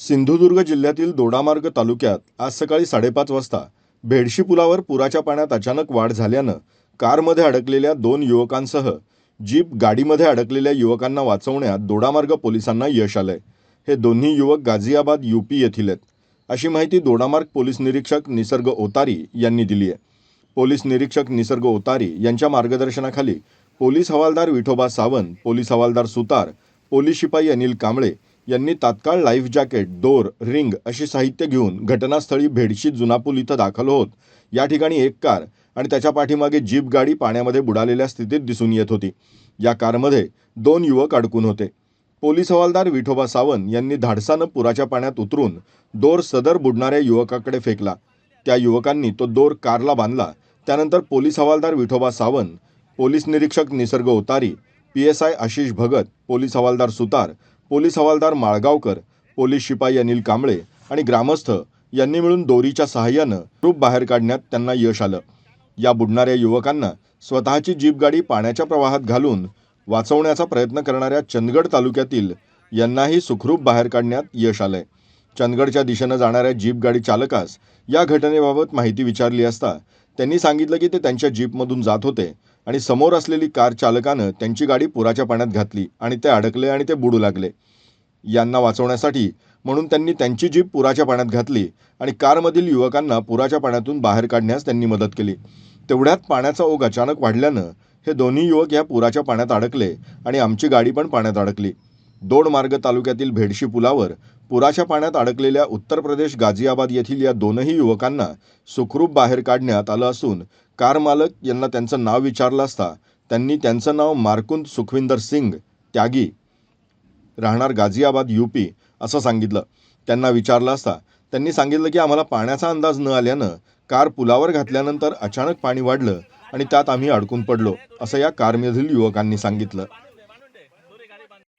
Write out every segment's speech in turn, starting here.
सिंधुदुर्ग जिल्ह्यातील दोडामार्ग तालुक्यात आज सकाळी साडेपाच वाजता भेडशी पुलावर पुराच्या पाण्यात अचानक वाढ झाल्यानं कारमध्ये अडकलेल्या दोन युवकांसह जीप गाडीमध्ये अडकलेल्या युवकांना वाचवण्यात दोडामार्ग पोलिसांना यश आलंय. हे दोन्ही युवक गाझियाबाद यूपी येथील आहेत. अशी माहिती दोडामार्ग पोलीस निरीक्षक निसर्ग ओतारी यांनी दिली आहे. पोलीस निरीक्षक निसर्ग ओतारी यांच्या मार्गदर्शनाखाली पोलीस हवालदार विठोबा सावंत पोलीस हवालदार सुतार पोलीस शिपाई अनिल कांबळे यांनी तात्काळ लाईफ जॅकेट दोर रिंग अशी साहित्य घेऊन घटनास्थळी भेडशी जुनापूल इथं दाखल होत. या ठिकाणी एक कार आणि त्याच्या पाठीमागे जीप गाडी पाण्यामध्ये बुडालेल्या स्थितीत दिसून येत होती. या कारमध्ये दोन युवक अडकून होते. पोलीस हवालदार विठोबा सावंत यांनी धाडसानं पुराच्या पाण्यात उतरून दोर सदर बुडणाऱ्या युवकाकडे फेकला. त्या युवकांनी तो दोर कारला बांधला. त्यानंतर पोलीस हवालदार विठोबा सावंत पोलीस निरीक्षक निसर्ग उतारी P S I Ashish Bhagat police हवालदार सुतार पोलीस हवालदार माळगावकर पोलीस शिपाई अनिल कांबळे आणि ग्रामस्थ यांनी मिळून दोरीच्या सहाय्यानं रूप बाहेर काढण्यात त्यांना यश आलं. या बुडणाऱ्या युवकांना स्वतःची जीप गाडी पाण्याच्या प्रवाहात घालून वाचवण्याचा प्रयत्न करणाऱ्या चंदगड तालुक्यातील यांनाही सुखरूप बाहेर काढण्यात यश आलंय. चंदगडच्या दिशेनं जाणाऱ्या जीप गाडी चालकास या घटनेबाबत माहिती विचारली असता त्यांनी सांगितलं की ते त्यांच्या जीपमधून जात होते आणि समोर असलेली कार चालकानं त्यांची गाडी पुराच्या पाण्यात घातली आणि ते अडकले आणि ते बुडू लागले. यांना वाचवण्यासाठी म्हणून त्यांनी त्यांची जीप पुराच्या पाण्यात घातली आणि कारमधील युवकांना पुराच्या पाण्यातून बाहेर काढण्यास त्यांनी मदत केली. तेवढ्यात पाण्याचा ओघ अचानक वाढल्यानं हे दोन्ही युवक या पुराच्या पाण्यात अडकले आणि आमची गाडी पण पाण्यात अडकली. दोडमार्ग तालुक्यातील भेडशी पुलावर पुराच्या पाण्यात अडकलेल्या उत्तर प्रदेश गाझियाबाद येथील या दोनही युवकांना सुखरूप बाहेर काढण्यात आलं असून कार मालक यांना त्यांचं नाव विचारलं असता त्यांनी त्यांचं नाव मारकुंद सुखविंदर सिंग त्यागी राहणार गाझियाबाद यूपी असं सांगितलं. त्यांना विचारलं असता त्यांनी सांगितलं की आम्हाला पाण्याचा अंदाज न आल्यानं कार पुलावर घातल्यानंतर अचानक पाणी वाढलं आणि त्यात आम्ही अडकून पडलो असं या कारमधील युवकांनी सांगितलं.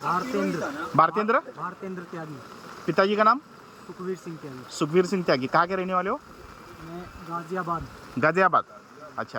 भारतेंद्र. भारतेंद्र? भारतेंद्र त्यागी. पिताजी का नाम? सुखवीर सिंह त्यागी. सुखवीर सिंह त्यागी. कहाँ के रहने वाले हो? मैं गाजियाबाद. गाजियाबाद.